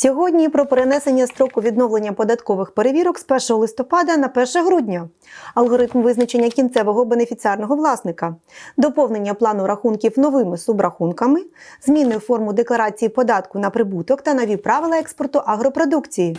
Сьогодні про перенесення строку відновлення податкових перевірок з 1 листопада на 1 грудня, алгоритм визначення кінцевого бенефіціарного власника, доповнення плану рахунків новими субрахунками, зміни форму декларації податку на прибуток та нові правила експорту агропродукції.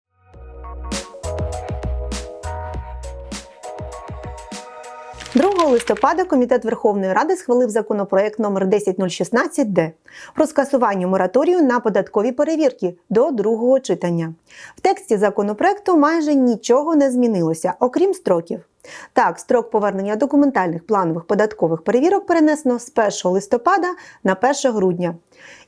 Другого листопада Комітет Верховної Ради схвалив законопроект номер 10016-д про скасування мораторію на податкові перевірки до другого читання. В тексті законопроекту майже нічого не змінилося, окрім строків. Так, строк повернення документальних планових податкових перевірок перенесено з 1 листопада на 1 грудня.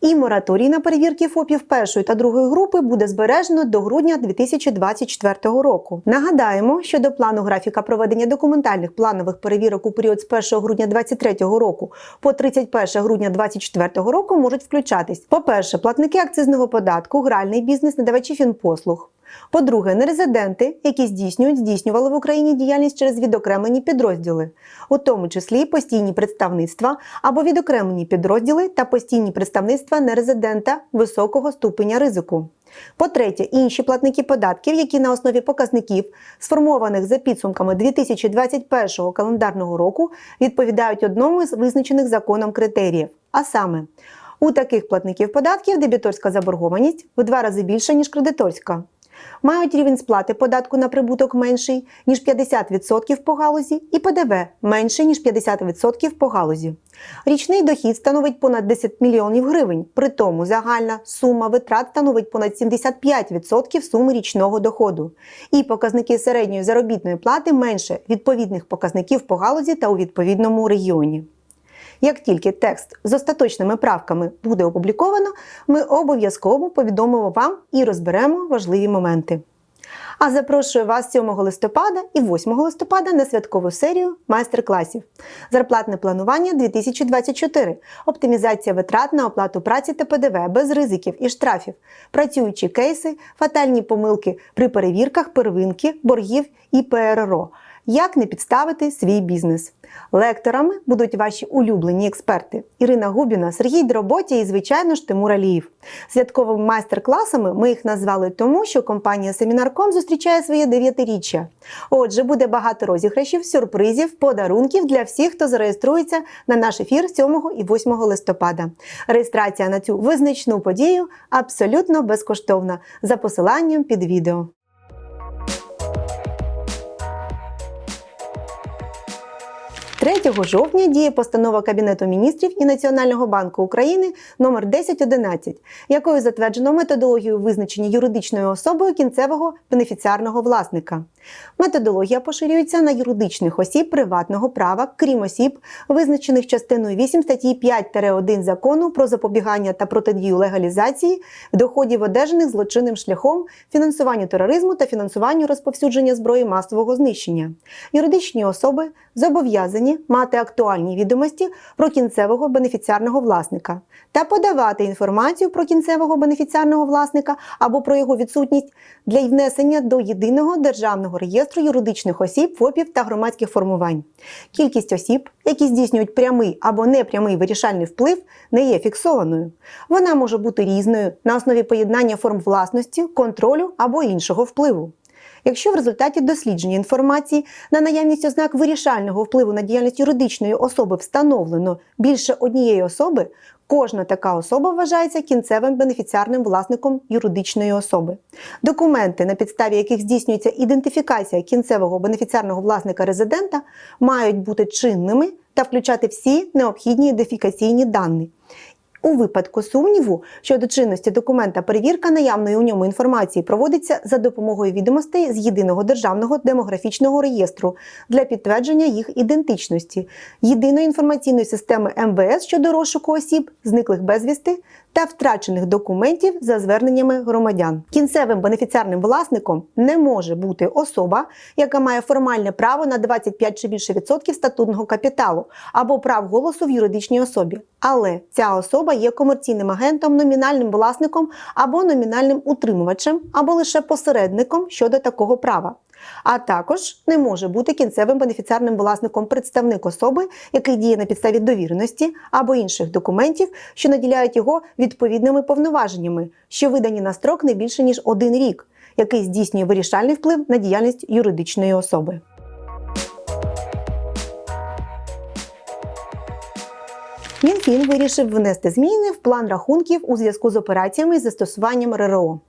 І мораторій на перевірки ФОПів першої та другої групи буде збережено до грудня 2024 року. Нагадаємо, що до плану графіка проведення документальних планових перевірок у період з 1 грудня 2023 року по 31 грудня 2024 року можуть включатись: по-перше, платники акцизного податку, гральний бізнес, надавачі фінпослуг. По-друге, нерезиденти, які здійснюють, здійснювали в Україні діяльність через відокремлені підрозділи, у тому числі постійні представництва або відокремлені підрозділи та постійні представництва нерезидента високого ступеня ризику. По-третє, інші платники податків, які на основі показників, сформованих за підсумками 2021 календарного року, відповідають одному з визначених законом критеріїв. А саме, у таких платників податків дебіторська заборгованість в два рази більша, ніж кредиторська мають рівень сплати податку на прибуток менший, ніж 50% по галузі, і ПДВ менший, ніж 50% по галузі. Річний дохід становить понад 10 мільйонів гривень, при тому загальна сума витрат становить понад 75% суми річного доходу. І показники середньої заробітної плати менше відповідних показників по галузі та у відповідному регіоні. Як тільки текст з остаточними правками буде опубліковано, ми обов'язково повідомимо вам і розберемо важливі моменти. А запрошую вас 7 листопада і 8 листопада на святкову серію майстер-класів. Зарплатне планування 2024, оптимізація витрат на оплату праці та ПДВ без ризиків і штрафів, працюючі кейси, фатальні помилки при перевірках первинки, боргів і ПРРО. Як не підставити свій бізнес? Лекторами будуть ваші улюблені експерти Ірина Губіна, Сергій Дроботя і, звичайно ж, Тимур Аліїв. Святковими майстер-класами ми їх назвали тому, що компанія Семінарком зустрічає своє дев'ятиріччя. Отже, буде багато розіграшів, сюрпризів, подарунків для всіх, хто зареєструється на наш ефір 7 і 8 листопада. Реєстрація на цю визначну подію абсолютно безкоштовна за посиланням під відео. 3 жовтня діє постанова Кабінету міністрів і Національного банку України номер 1011, якою затверджено методологію визначення юридичною особою кінцевого бенефіціарного власника. Методологія поширюється на юридичних осіб приватного права, крім осіб, визначених частиною 8 статті 5-1 закону про запобігання та протидію легалізації доходів, одержаних злочинним шляхом, фінансуванню тероризму та фінансуванню розповсюдження зброї масового знищення. Юридичні особи зобов'язані мати актуальні відомості про кінцевого бенефіціарного власника та подавати інформацію про кінцевого бенефіціарного власника або про його відсутність для внесення до єдиного державного реєстру юридичних осіб, ФОПів та громадських формувань. Кількість осіб, які здійснюють прямий або непрямий вирішальний вплив, не є фіксованою. Вона може бути різною на основі поєднання форм власності, контролю або іншого впливу. Якщо в результаті дослідження інформації на наявність ознак вирішального впливу на діяльність юридичної особи встановлено більше однієї особи, кожна така особа вважається кінцевим бенефіціарним власником юридичної особи. Документи, на підставі яких здійснюється ідентифікація кінцевого бенефіціарного власника резидента, мають бути чинними та включати всі необхідні ідентифікаційні дані. У випадку сумніву щодо чинності документа перевірка наявної у ньому інформації проводиться за допомогою відомостей з єдиного державного демографічного реєстру для підтвердження їх ідентичності, єдиної інформаційної системи МВС щодо розшуку осіб, зниклих безвісти та втрачених документів за зверненнями громадян. Кінцевим бенефіціарним власником не може бути особа, яка має формальне право на 25 чи більше відсотків статутного капіталу або прав голосу в юридичній особі. Але ця особа є комерційним агентом, номінальним власником або номінальним утримувачем, або лише посередником щодо такого права. А також не може бути кінцевим бенефіціарним власником представник особи, який діє на підставі довіреності або інших документів, що наділяють його відповідними повноваженнями, що видані на строк не більше ніж один рік, який здійснює вирішальний вплив на діяльність юридичної особи. Мінфін вирішив внести зміни в план рахунків у зв'язку з операціями з застосуванням РРО.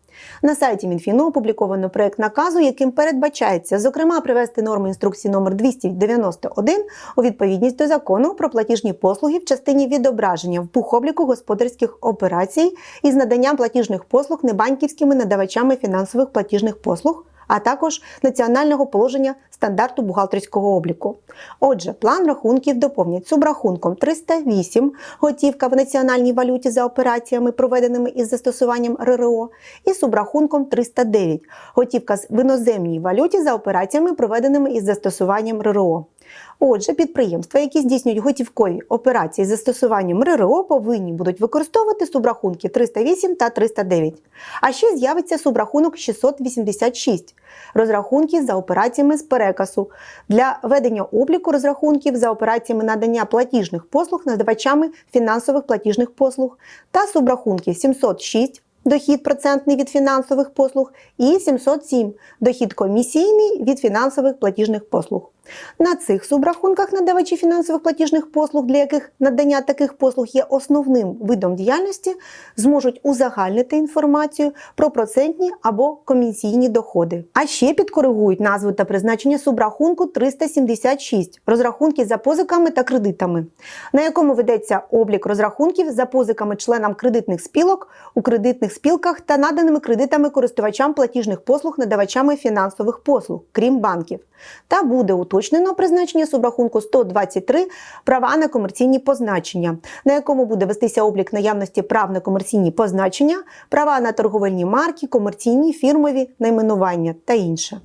На сайті Мінфіну опубліковано проект наказу, яким передбачається, зокрема, привести норми інструкції номер 291 у відповідність до закону про платіжні послуги в частині відображення в пухобліку господарських операцій із наданням платіжних послуг небанківськими надавачами фінансових платіжних послуг а також національного положення стандарту бухгалтерського обліку. Отже, план рахунків доповнять субрахунком 308 готівка в національній валюті за операціями, проведеними із застосуванням РРО, і субрахунком 309 готівка в іноземній валюті за операціями, проведеними із застосуванням РРО. Отже, підприємства, які здійснюють готівкові операції з застосуванням РРО, повинні будуть використовувати субрахунки 308 та 309. А ще з'явиться субрахунок 686 розрахунки за операціями з перекасу для ведення обліку розрахунків за операціями надання платіжних послуг надавачами фінансових платіжних послуг та субрахунки 706 дохід процентний від фінансових послуг і 707 дохід комісійний від фінансових платіжних послуг. На цих субрахунках надавачі фінансових платіжних послуг, для яких надання таких послуг є основним видом діяльності, зможуть узагальнити інформацію про процентні або комісійні доходи. А ще підкоригують назву та призначення субрахунку 376 розрахунки за позиками та кредитами, на якому ведеться облік розрахунків за позиками членам кредитних спілок у кредитних спілках та наданими кредитами користувачам платіжних послуг надавачами фінансових послуг, крім банків, та буде уточнено призначення субрахунку 123 права на комерційні позначення, на якому буде вестися облік наявності прав на комерційні позначення, права на торговельні марки, комерційні фірмові найменування та інше.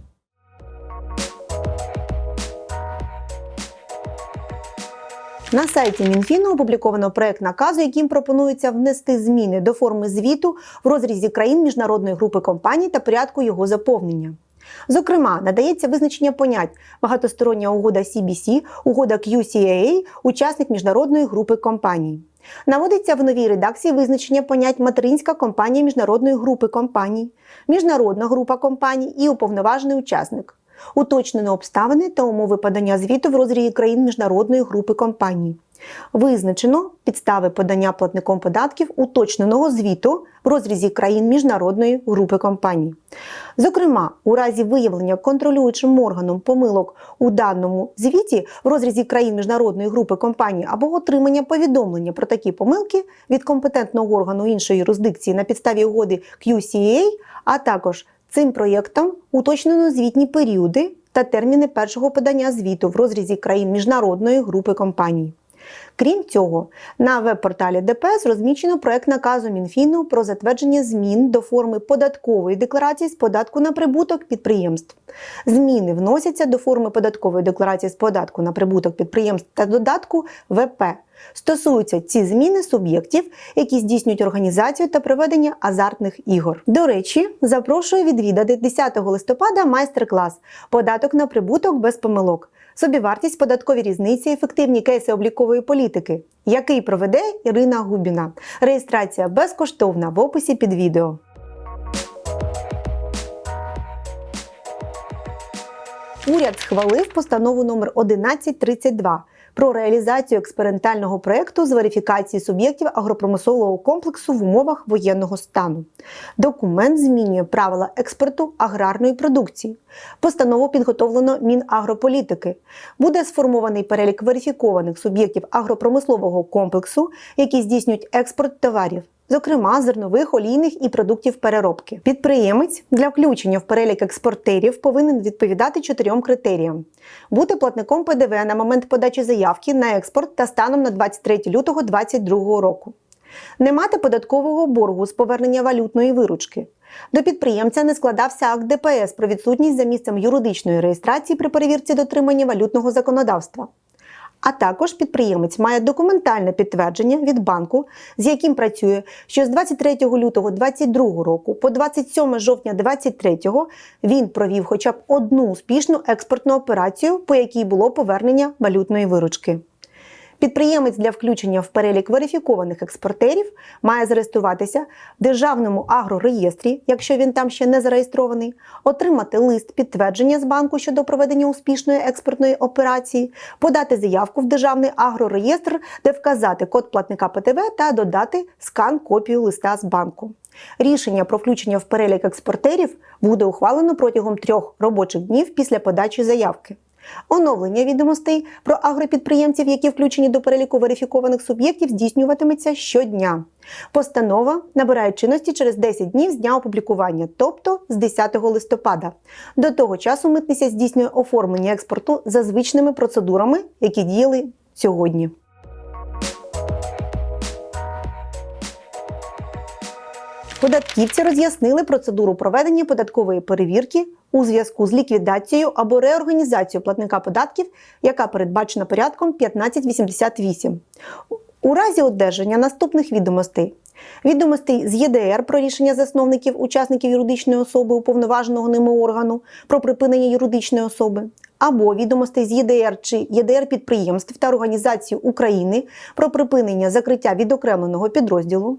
На сайті Мінфіну опубліковано проект наказу, яким пропонується внести зміни до форми звіту в розрізі країн міжнародної групи компаній та порядку його заповнення. Зокрема, надається визначення понять багатостороння угода CBC, угода QCAA, учасник міжнародної групи компаній. Наводиться в новій редакції визначення понять материнська компанія міжнародної групи компаній, міжнародна група компаній і уповноважений учасник. Уточнено обставини та умови подання звіту в розрізі країн міжнародної групи компаній. Визначено підстави подання платником податків уточненого звіту в розрізі країн міжнародної групи компаній. Зокрема, у разі виявлення контролюючим органом помилок у даному звіті в розрізі країн міжнародної групи компаній або отримання повідомлення про такі помилки від компетентного органу іншої юрисдикції на підставі угоди QCA, а також цим проєктом уточнено звітні періоди та терміни першого подання звіту в розрізі країн міжнародної групи компаній. Крім цього, на веб-порталі ДПС розміщено проект наказу Мінфіну про затвердження змін до форми податкової декларації з податку на прибуток підприємств. Зміни вносяться до форми податкової декларації з податку на прибуток підприємств та додатку ВП. Стосуються ці зміни суб'єктів, які здійснюють організацію та проведення азартних ігор. До речі, запрошую відвідати 10 листопада майстер-клас Податок на прибуток без помилок собівартість, податкові різниці, ефективні кейси облікової політики, який проведе Ірина Губіна. Реєстрація безкоштовна в описі під відео. Уряд схвалив постанову номер 1132 про реалізацію експериментального проєкту з верифікації суб'єктів агропромислового комплексу в умовах воєнного стану. Документ змінює правила експорту аграрної продукції. Постанову підготовлено Мінагрополітики. Буде сформований перелік верифікованих суб'єктів агропромислового комплексу, які здійснюють експорт товарів зокрема зернових, олійних і продуктів переробки. Підприємець для включення в перелік експортерів повинен відповідати чотирьом критеріям: бути платником ПДВ на момент подачі заявки на експорт та станом на 23 лютого 2022 року. Не мати податкового боргу з повернення валютної виручки. До підприємця не складався акт ДПС про відсутність за місцем юридичної реєстрації при перевірці дотримання валютного законодавства. А також підприємець має документальне підтвердження від банку, з яким працює, що з 23 лютого 2022 року по 27 жовтня 2023 він провів хоча б одну успішну експортну операцію, по якій було повернення валютної виручки. Підприємець для включення в перелік верифікованих експортерів має зареєструватися в державному агрореєстрі, якщо він там ще не зареєстрований, отримати лист підтвердження з банку щодо проведення успішної експортної операції, подати заявку в державний агрореєстр, де вказати код платника ПТВ та додати скан копію листа з банку. Рішення про включення в перелік експортерів буде ухвалено протягом трьох робочих днів після подачі заявки. Оновлення відомостей про агропідприємців, які включені до переліку верифікованих суб'єктів, здійснюватиметься щодня. Постанова набирає чинності через 10 днів з дня опублікування, тобто з 10 листопада. До того часу митниця здійснює оформлення експорту за звичними процедурами, які діяли сьогодні. Податківці роз'яснили процедуру проведення податкової перевірки у зв'язку з ліквідацією або реорганізацією платника податків, яка передбачена порядком 1588. У разі одержання наступних відомостей. Відомостей з ЄДР про рішення засновників учасників юридичної особи уповноваженого ними органу про припинення юридичної особи, або відомостей з ЄДР чи ЄДР підприємств та організацій України про припинення закриття відокремленого підрозділу,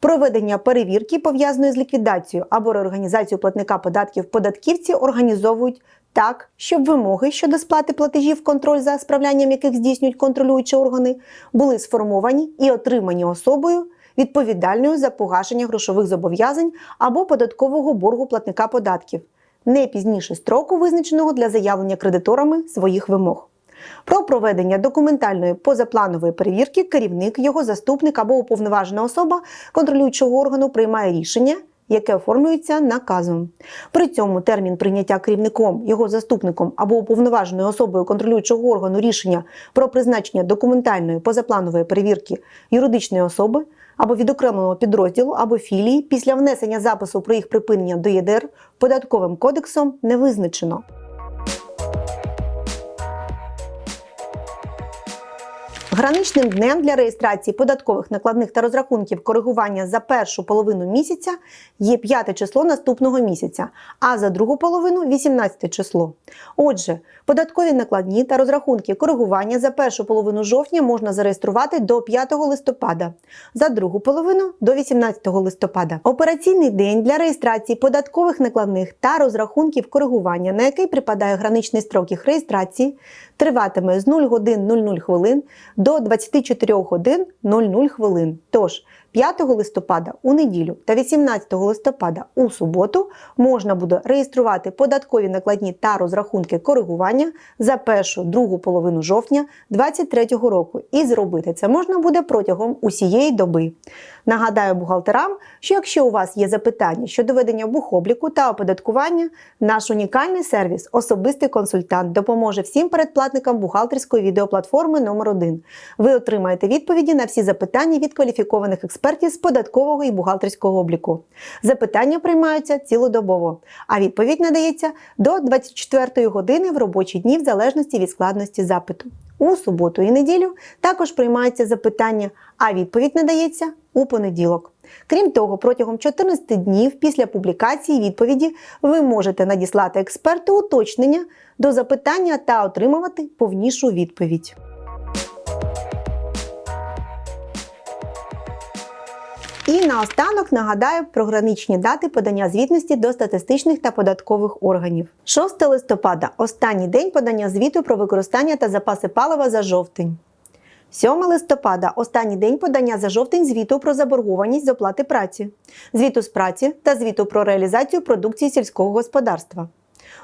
Проведення перевірки, пов'язаної з ліквідацією або реорганізацією платника податків податківці організовують так, щоб вимоги щодо сплати платежів, контроль за справлянням яких здійснюють контролюючі органи, були сформовані і отримані особою, відповідальною за погашення грошових зобов'язань або податкового боргу платника податків, не пізніше строку, визначеного для заявлення кредиторами своїх вимог. Про проведення документальної позапланової перевірки керівник, його заступник або уповноважена особа контролюючого органу приймає рішення, яке оформлюється наказом. При цьому термін прийняття керівником, його заступником або уповноваженою особою контролюючого органу рішення про призначення документальної позапланової перевірки юридичної особи або відокремленого підрозділу або філії після внесення запису про їх припинення до ЄДР податковим кодексом не визначено. Граничним днем для реєстрації податкових накладних та розрахунків коригування за першу половину місяця є 5 число наступного місяця, а за другу половину 18 число. Отже, податкові накладні та розрахунки коригування за першу половину жовтня можна зареєструвати до 5 листопада, за другу половину до 18 листопада. Операційний день для реєстрації податкових накладних та розрахунків коригування, на який припадає граничний строк їх реєстрації, триватиме з 0 годин 00 хвилин до 24 годин 00 хвилин. Тож 5 листопада у неділю та 18 листопада у суботу можна буде реєструвати податкові накладні та розрахунки коригування за першу другу половину жовтня 2023 року. І зробити це можна буде протягом усієї доби. Нагадаю бухгалтерам, що якщо у вас є запитання щодо ведення бухобліку та оподаткування, наш унікальний сервіс Особистий консультант допоможе всім передплатникам бухгалтерської відеоплатформи номер 1 Ви отримаєте відповіді на всі запитання від кваліфікованих експертів з податкового і бухгалтерського обліку. Запитання приймаються цілодобово, а відповідь надається до 24 години в робочі дні в залежності від складності запиту. У суботу і неділю також приймаються запитання, а відповідь надається у понеділок. Крім того, протягом 14 днів після публікації відповіді ви можете надіслати експерту уточнення до запитання та отримувати повнішу відповідь. І наостанок нагадаю про граничні дати подання звітності до статистичних та податкових органів. 6 листопада останній день подання звіту про використання та запаси палива за жовтень. 7 листопада останній день подання за жовтень звіту про заборгованість з оплати праці, звіту з праці та звіту про реалізацію продукції сільського господарства.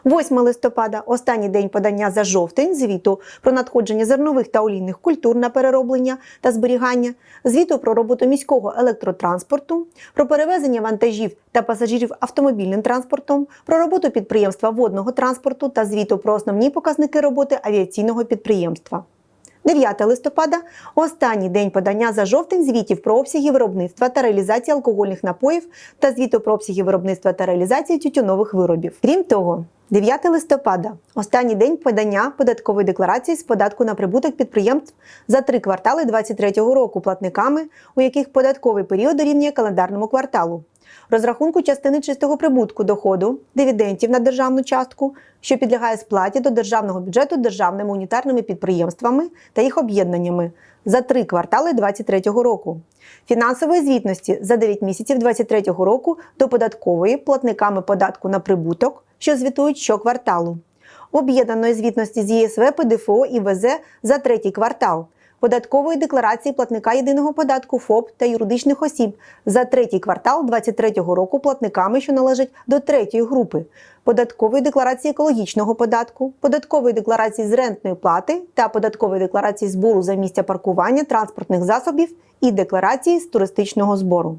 8 листопада останній день подання за жовтень звіту про надходження зернових та олійних культур на перероблення та зберігання, звіту про роботу міського електротранспорту, про перевезення вантажів та пасажирів автомобільним транспортом, про роботу підприємства водного транспорту та звіту про основні показники роботи авіаційного підприємства. 9 листопада останній день подання за жовтень звітів про обсяги виробництва та реалізації алкогольних напоїв та звіту про обсяги виробництва та реалізації тютюнових виробів. Крім того, 9 листопада останній день подання податкової декларації з податку на прибуток підприємств за три квартали 2023 року платниками, у яких податковий період дорівнює календарному кварталу. Розрахунку частини чистого прибутку доходу, дивідендів на державну частку, що підлягає сплаті до державного бюджету державними унітарними підприємствами та їх об'єднаннями за три квартали 2023 року. Фінансової звітності за 9 місяців 2023 року до податкової платниками податку на прибуток, що звітують щокварталу. Об'єднаної звітності з ЄСВ, ПДФО і ВЗ за третій квартал. Податкової декларації платника єдиного податку ФОП та юридичних осіб за третій квартал 2023 року платниками, що належать до третьої групи, податкової декларації екологічного податку, податкової декларації з рентної плати та податкової декларації збору за місця паркування транспортних засобів і декларації з туристичного збору.